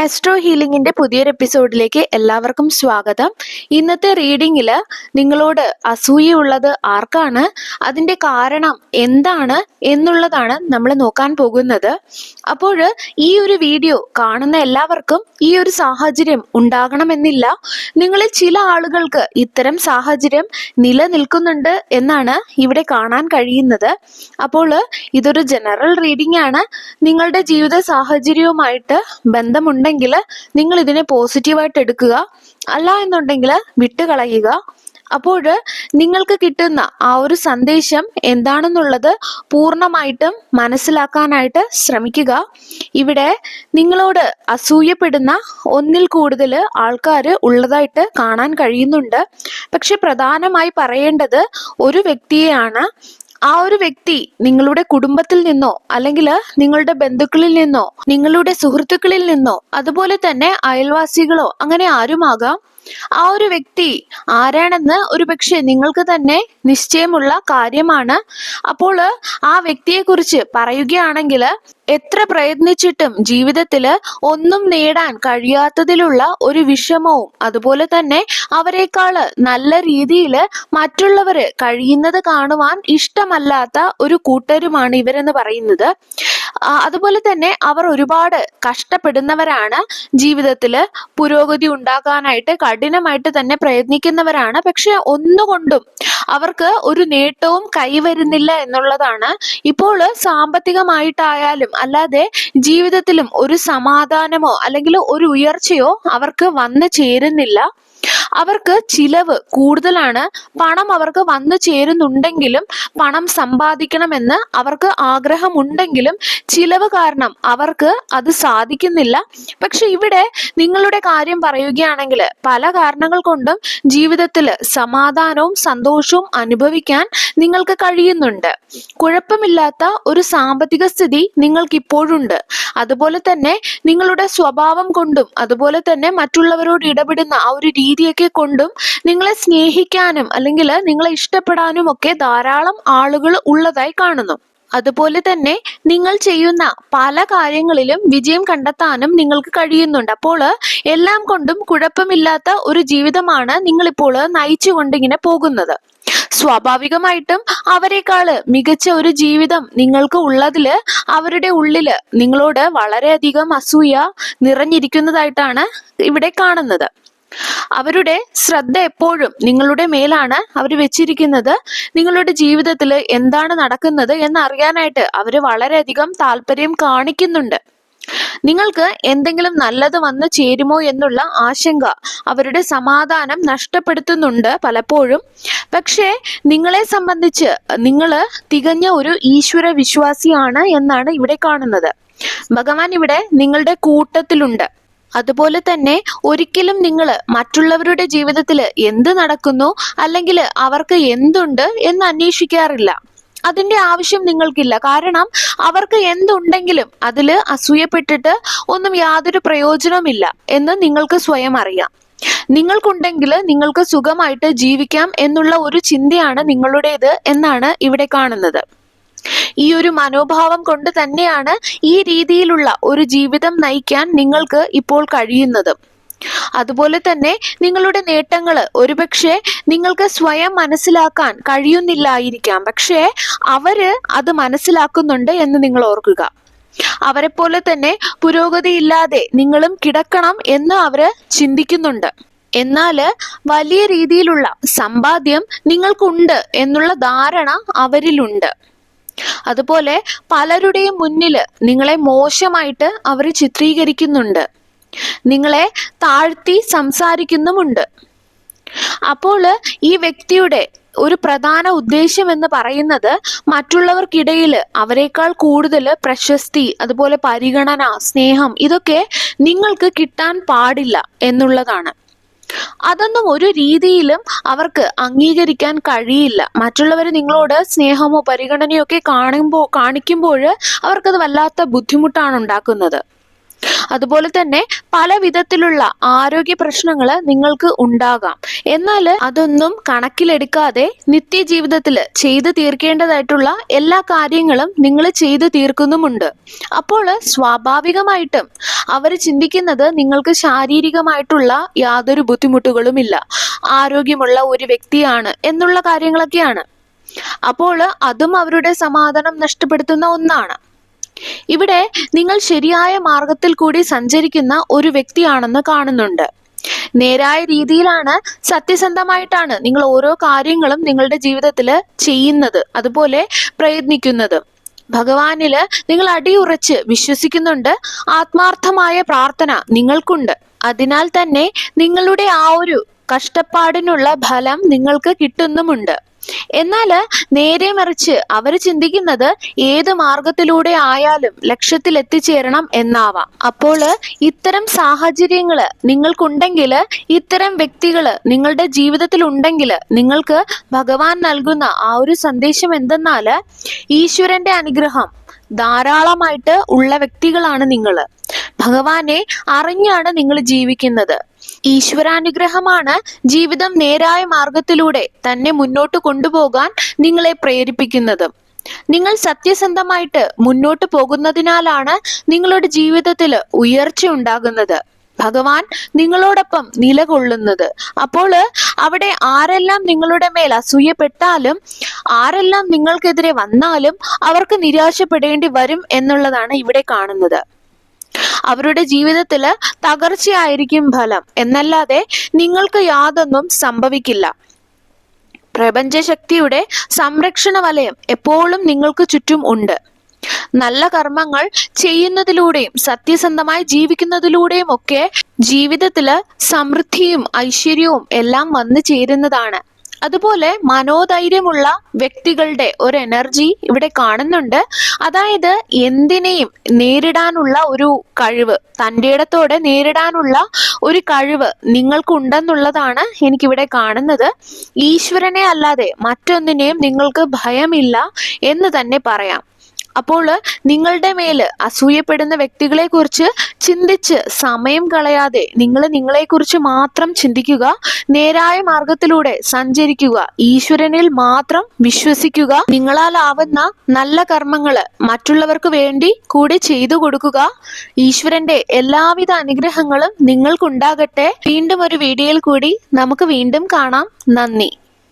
Astro ഹീലിംഗിന്റെ പുതിയൊരു എപ്പിസോഡിലേക്ക് എല്ലാവർക്കും സ്വാഗതം. ഇന്നത്തെ റീഡിങ്ങിൽ നിങ്ങളോട് അസൂയുള്ളത് ആർക്കാണ്? അതിന്റെ കാരണം എന്താണ് എന്നുള്ളതാണ് നമ്മൾ നോക്കാൻ പോകുന്നത്. അപ്പോൾ ഈ ഒരു വീഡിയോ കാണുന്ന എല്ലാവർക്കും ഈ ഒരു സാഹചര്യം ഉണ്ടാകണമെന്നില്ല. നിങ്ങളിൽ ചില ആളുകൾക്ക് ഇത്തരം സാഹചര്യം നിലനിൽക്കുന്നുണ്ട് എന്നാണ് ഇവിടെ കാണാൻ കഴിയുന്നത്. അപ്പോൾ ഇതൊരു ജനറൽ റീഡിംഗ് ആണ് നിങ്ങളുടെ ജീവിത സാഹചര്യവുമായിട്ട് ബന്ധമുണ്ടെങ്കിൽ നിങ്ങൾ ഇതിനെ പോസിറ്റീവായിട്ട് എടുക്കുക അല്ല എന്നുണ്ടെങ്കിൽ വിട്ടുകളയുക. അപ്പോൾ നിങ്ങൾക്ക് കിട്ടുന്ന ആ ഒരു സന്ദേശം എന്താണെന്നുള്ളത് പൂർണമായിട്ടും മനസ്സിലാക്കാനായിട്ട് ശ്രമിക്കുക. ഇവിടെ നിങ്ങളോട് അസൂയപ്പെടുന്ന ഒന്നിൽ കൂടുതൽ ആൾക്കാർ ഉള്ളതായിട്ട് കാണാൻ കഴിയുന്നുണ്ട്. പക്ഷെ പ്രധാനമായി പറയേണ്ടത് ഒരു വ്യക്തിയെയാണ് ആ ഒരു വ്യക്തി നിങ്ങളുടെ കുടുംബത്തിൽ നിന്നോ അല്ലെങ്കിൽ നിങ്ങളുടെ ബന്ധുക്കളിൽ നിന്നോ നിങ്ങളുടെ സുഹൃത്തുക്കളിൽ നിന്നോ അതുപോലെ തന്നെ അയൽവാസികളോ അങ്ങനെ ആരുമാകാം? ആ ഒരു വ്യക്തി ആരാണെന്ന് ഒരു പക്ഷെ നിങ്ങൾക്ക് തന്നെ നിശ്ചയമുള്ള കാര്യമാണ്. അപ്പോൾ ആ വ്യക്തിയെക്കുറിച്ച് പറയുകയാണെങ്കിൽ എത്ര പ്രയത്നിച്ചിട്ടും ജീവിതത്തിൽ ഒന്നും നേടാൻ കഴിയാത്തതിലുള്ള ഒരു വിഷമവും അതുപോലെ തന്നെ അവരെക്കാൾ നല്ല രീതിയിൽ മറ്റുള്ളവര് കഴിയുന്നത് കാണുവാൻ ഇഷ്ടമല്ലാത്ത ഒരു കൂട്ടരുമാണ് ഇവരെന്ന് പറയുന്നത്. അതുപോലെ തന്നെ അവർ ഒരുപാട് കഷ്ടപ്പെടുന്നവരാണ്. ജീവിതത്തിൽ പുരോഗതി ഉണ്ടാക്കാനായിട്ട് കഠിനമായിട്ട് തന്നെ പ്രയത്നിക്കുന്നവരാണ്. പക്ഷെ ഒന്നുകൊണ്ടും അവർക്ക് ഒരു നേട്ടവും കൈവരുന്നില്ല എന്നുള്ളതാണ്. ഇപ്പോൾ സാമ്പത്തികമായിട്ടായാലും അല്ലാതെ ജീവിതത്തിലും ഒരു സമാധാനമോ അല്ലെങ്കിൽ ഒരു ഉയർച്ചയോ അവർക്ക് വന്നു ചേരുന്നില്ല. അവർക്ക് ചിലവ് കൂടുതലാണ്. പണം അവർക്ക് വന്നു ചേരുന്നുണ്ടെങ്കിലും പണം സമ്പാദിക്കണമെന്ന് അവർക്ക് ആഗ്രഹമുണ്ടെങ്കിലും ചിലവ് കാരണം അവർക്ക് അത് സാധിക്കുന്നില്ല. പക്ഷെ ഇവിടെ നിങ്ങളുടെ കാര്യം പറയുകയാണെങ്കിൽ പല കാരണങ്ങൾ കൊണ്ടും ജീവിതത്തിൽ സമാധാനവും സന്തോഷവും അനുഭവിക്കാൻ നിങ്ങൾക്ക് കഴിയുന്നുണ്ട്. കുഴപ്പമില്ലാത്ത ഒരു സാമ്പത്തിക സ്ഥിതി നിങ്ങൾക്ക് ഇപ്പോഴുണ്ട് അതുപോലെ തന്നെ നിങ്ങളുടെ സ്വഭാവം കൊണ്ടും അതുപോലെ തന്നെ മറ്റുള്ളവരോട് ഇടപെടുന്ന ആ ഒരു രീതിയൊക്കെ കൊണ്ടും നിങ്ങളെ സ്നേഹിക്കാനും അല്ലെങ്കിൽ നിങ്ങളെ ഇഷ്ടപ്പെടാനും ഒക്കെ ധാരാളം ആളുകൾ ഉള്ളതായി കാണുന്നു. അതുപോലെ തന്നെ നിങ്ങൾ ചെയ്യുന്ന പല കാര്യങ്ങളിലും വിജയം കണ്ടെത്താനും നിങ്ങൾക്ക് കഴിയുന്നുണ്ട്. അപ്പോൾ എല്ലാം കൊണ്ടും കുഴപ്പമില്ലാത്ത ഒരു ജീവിതമാണ് നിങ്ങളിപ്പോൾ നയിച്ചുകൊണ്ടിങ്ങനെ പോകുന്നത്. സ്വാഭാവികമായിട്ടും അവരെക്കാൾ മികച്ച ഒരു ജീവിതം നിങ്ങൾക്ക് ഉള്ളതിൽ അവരുടെ ഉള്ളിൽ നിങ്ങളോട് വളരെയധികം അസൂയ നിറഞ്ഞിരിക്കുന്നതായിട്ടാണ് ഇവിടെ കാണുന്നത്. അവരുടെ ശ്രദ്ധ എപ്പോഴും നിങ്ങളുടെ മേലാണ് അവർ വെച്ചിരിക്കുന്നത്. നിങ്ങളുടെ ജീവിതത്തിൽ എന്താണ് നടക്കുന്നത് എന്നറിയാനായിട്ട് അവർ വളരെയധികം താല്പര്യം കാണിക്കുന്നുണ്ട്. നിങ്ങൾക്ക് എന്തെങ്കിലും നല്ലത് വന്നു ചേരുമോ എന്നുള്ള ആശങ്ക അവരുടെ സമാധാനം നഷ്ടപ്പെടുത്തുന്നുണ്ട് പലപ്പോഴും. പക്ഷേ നിങ്ങളെ സംബന്ധിച്ച് നിങ്ങൾ തികഞ്ഞ ഒരു ഈശ്വര വിശ്വാസിയാണ് എന്നാണ് ഇവിടെ കാണുന്നത്. ഭഗവാൻ ഇവിടെ നിങ്ങളുടെ കൂട്ടത്തിലുണ്ട്. അതുപോലെ തന്നെ ഒരിക്കലും നിങ്ങൾ മറ്റുള്ളവരുടെ ജീവിതത്തിൽ എന്ത് നടക്കുന്നു അല്ലെങ്കിൽ അവർക്ക് എന്തുണ്ട് എന്ന് അന്വേഷിക്കാറില്ല. അതിന്റെ ആവശ്യം നിങ്ങൾക്കില്ല. കാരണം അവർക്ക് എന്തുണ്ടെങ്കിലും അതിൽ അസൂയപ്പെട്ടിട്ട് ഒന്നും യാതൊരു പ്രയോജനവുമില്ല എന്ന് നിങ്ങൾക്ക് സ്വയം അറിയാം. നിങ്ങൾക്കുണ്ടെങ്കിൽ നിങ്ങൾക്ക് സുഖമായിട്ട് ജീവിക്കാം എന്നുള്ള ഒരു ചിന്തയാണ് നിങ്ങളുടേത് എന്നാണ് ഇവിടെ കാണുന്നത്. ഈ ഒരു മനോഭാവം കൊണ്ട് തന്നെയാണ് ഈ രീതിയിലുള്ള ഒരു ജീവിതം നയിക്കാൻ നിങ്ങൾക്ക് ഇപ്പോൾ കഴിയുന്നത്. അതുപോലെ തന്നെ നിങ്ങളുടെ നേട്ടങ്ങൾ ഒരുപക്ഷെ നിങ്ങൾക്ക് സ്വയം മനസ്സിലാക്കാൻ കഴിയുന്നില്ലായിരിക്കാം. പക്ഷേ അവർ അത് മനസ്സിലാക്കുന്നുണ്ട് എന്ന് നിങ്ങൾ ഓർക്കുക. അവരെ പോലെ തന്നെ പുരോഗതി ഇല്ലാതെ നിങ്ങളും കിടക്കണം എന്ന് അവർ ചിന്തിക്കുന്നുണ്ട്. എന്നാൽ വലിയ രീതിയിലുള്ള സമ്പാദ്യം നിങ്ങൾക്കുണ്ട് എന്നുള്ള ധാരണ അവരിലുണ്ട്. അതുപോലെ പലരുടെയും മുന്നിൽ നിങ്ങളെ മോശമായിട്ട് അവർ ചിത്രീകരിക്കുന്നുണ്ട്. നിങ്ങളെ താഴ്ത്തി സംസാരിക്കുന്നുമുണ്ട്. അപ്പോൾ ഈ വ്യക്തിയുടെ ഒരു പ്രധാന ഉദ്ദേശം എന്ന് പറയുന്നത് മറ്റുള്ളവർക്കിടയിൽ അവരെക്കാൾ കൂടുതൽ പ്രശസ്തി അതുപോലെ പരിഗണന സ്നേഹം ഇതൊക്കെ നിങ്ങൾക്ക് കിട്ടാൻ പാടില്ല എന്നുള്ളതാണ്. അതൊന്നും ഒരു രീതിയിലും അവർക്ക് അംഗീകരിക്കാൻ കഴിയില്ല. മറ്റുള്ളവർ നിങ്ങളോട് സ്നേഹമോ പരിഗണനയോ ഒക്കെ കാണുമ്പോൾ കാണിക്കുമ്പോൾ അവർക്കത് വല്ലാത്ത ബുദ്ധിമുട്ടാണ് ഉണ്ടാക്കുന്നത്. അതുപോലെ തന്നെ പല വിധത്തിലുള്ള ആരോഗ്യ പ്രശ്നങ്ങൾ നിങ്ങൾക്ക് ഉണ്ടാകാം. എന്നാൽ അതൊന്നും കണക്കിലെടുക്കാതെ നിത്യജീവിതത്തിൽ ചെയ്തു തീർക്കേണ്ടതായിട്ടുള്ള എല്ലാ കാര്യങ്ങളും നിങ്ങൾ ചെയ്തു തീർക്കുന്നുമുണ്ട്. അപ്പോൾ സ്വാഭാവികമായിട്ടും അവർ ചിന്തിക്കുന്നത് നിങ്ങൾക്ക് ശാരീരികമായിട്ടുള്ള യാതൊരു ബുദ്ധിമുട്ടുകളുമില്ല. ആരോഗ്യമുള്ള ഒരു വ്യക്തിയാണ് എന്നുള്ള കാര്യങ്ങളൊക്കെയാണ്. അപ്പോൾ അതും അവരുടെ സമാധാനം നഷ്ടപ്പെടുത്തുന്ന ഒന്നാണ്. ഇവിടെ നിങ്ങൾ ശരിയായ മാർഗത്തിൽ കൂടി സഞ്ചരിക്കുന്ന ഒരു വ്യക്തിയാണെന്ന് കാണുന്നുണ്ട്. നേരായ രീതിയിലാണ് സത്യസന്ധമായിട്ടാണ് നിങ്ങൾ ഓരോ കാര്യങ്ങളും നിങ്ങളുടെ ജീവിതത്തിൽ ചെയ്യുന്നത് അതുപോലെ പ്രയത്നിക്കുന്നത്. ഭഗവാനിൽ നിങ്ങൾ അടിയുറച്ച് വിശ്വസിക്കുന്നുണ്ട് ആത്മാർത്ഥമായ പ്രാർത്ഥന നിങ്ങൾക്കുണ്ട്. അതിനാൽ തന്നെ നിങ്ങളുടെ ആ ഒരു കഷ്ടപ്പാടിനുള്ള ഫലം നിങ്ങൾക്ക് കിട്ടുന്നുമുണ്ട്. എന്നാൽ നേരെ മറിച്ച് അവർ ചിന്തിക്കുന്നത് ഏത് മാർഗത്തിലൂടെ ആയാലും ലക്ഷ്യത്തിൽ എത്തിച്ചേരണം എന്നാവാം. അപ്പോൾ ഇത്തരം സാഹചര്യങ്ങൾ നിങ്ങൾക്കുണ്ടെങ്കിൽ ഇത്തരം വ്യക്തികൾ നിങ്ങളുടെ ജീവിതത്തിൽ ഉണ്ടെങ്കിൽ നിങ്ങൾക്ക് ഭഗവാൻ നൽകുന്ന ആ ഒരു സന്ദേശം എന്തെന്നാൽ ഈശ്വരന്റെ അനുഗ്രഹം ധാരാളമായിട്ട് ഉള്ള വ്യക്തികളാണ് നിങ്ങൾ ഭഗവാനെ അറിഞ്ഞാണ് നിങ്ങൾ ജീവിക്കുന്നത്. ഈശ്വരാനുഗ്രഹമാണ് ജീവിതം നേരായ മാർഗത്തിലൂടെ തന്നെ മുന്നോട്ട് കൊണ്ടുപോകാൻ നിങ്ങളെ പ്രേരിപ്പിക്കുന്നത്. നിങ്ങൾ സത്യസന്ധമായിട്ട് മുന്നോട്ട് പോകുന്നതിനാലാണ് നിങ്ങളുടെ ജീവിതത്തിൽ ഉയർച്ച ഉണ്ടാകുന്നത്. ഭഗവാൻ നിങ്ങളോടൊപ്പം നിലകൊള്ളുന്നത്. അപ്പോൾ അവിടെ ആരെല്ലാം നിങ്ങളുടെ മേൽ അസൂയപ്പെട്ടാലും ആരെല്ലാം നിങ്ങൾക്കെതിരെ വന്നാലും അവർക്ക് നിരാശപ്പെടേണ്ടി വരും എന്നുള്ളതാണ് ഇവിടെ കാണുന്നത്. അവരുടെ ജീവിതത്തിൽ തകർച്ചയായിരിക്കും ഫലം. എന്നല്ലാതെ നിങ്ങൾക്ക് യാതൊന്നും സംഭവിക്കില്ല. പ്രപഞ്ചശക്തിയുടെ സംരക്ഷണ വലയം എപ്പോഴും നിങ്ങൾക്ക് ചുറ്റും ഉണ്ട്. നല്ല കർമ്മങ്ങൾ ചെയ്യുന്നതിലൂടെയും സത്യസന്ധമായി ജീവിക്കുന്നതിലൂടെയും ഒക്കെ ജീവിതത്തിൽ സമൃദ്ധിയും ഐശ്വര്യവും എല്ലാം വന്നു ചേരുന്നതാണ്. അതുപോലെ മനോധൈര്യമുള്ള വ്യക്തികളുടെ ഒരു എനർജി ഇവിടെ കാണുന്നുണ്ട്. അതായത് എന്തിനേയും നേരിടാനുള്ള ഒരു കഴിവ് തന്റെ ഇടത്തോടെ നേരിടാനുള്ള ഒരു കഴിവ് നിങ്ങൾക്കുണ്ടെന്നുള്ളതാണ് എനിക്കിവിടെ കാണുന്നത്. ഈശ്വരനെ അല്ലാതെ മറ്റൊന്നിനെയും നിങ്ങൾക്ക് ഭയമില്ല എന്ന് തന്നെ പറയാം. അപ്പോൾ നിങ്ങളുടെ മേൽ അസൂയപ്പെടുന്ന വ്യക്തികളെ കുറിച്ച് ചിന്തിച്ച് സമയം കളയാതെ നിങ്ങൾ നിങ്ങളെക്കുറിച്ച് മാത്രം ചിന്തിക്കുക നേരായ മാർഗത്തിലൂടെ സഞ്ചരിക്കുക ഈശ്വരനിൽ മാത്രം വിശ്വസിക്കുക നിങ്ങളാലാവുന്ന നല്ല കർമ്മങ്ങൾ മറ്റുള്ളവർക്ക് വേണ്ടി കൂടി ചെയ്തു കൊടുക്കുക. ഈശ്വരന്റെ എല്ലാവിധ അനുഗ്രഹങ്ങളും നിങ്ങൾക്കുണ്ടാകട്ടെ. വീണ്ടും ഒരു വീഡിയോയിൽ കൂടി നമുക്ക് വീണ്ടും കാണാം. നന്ദി.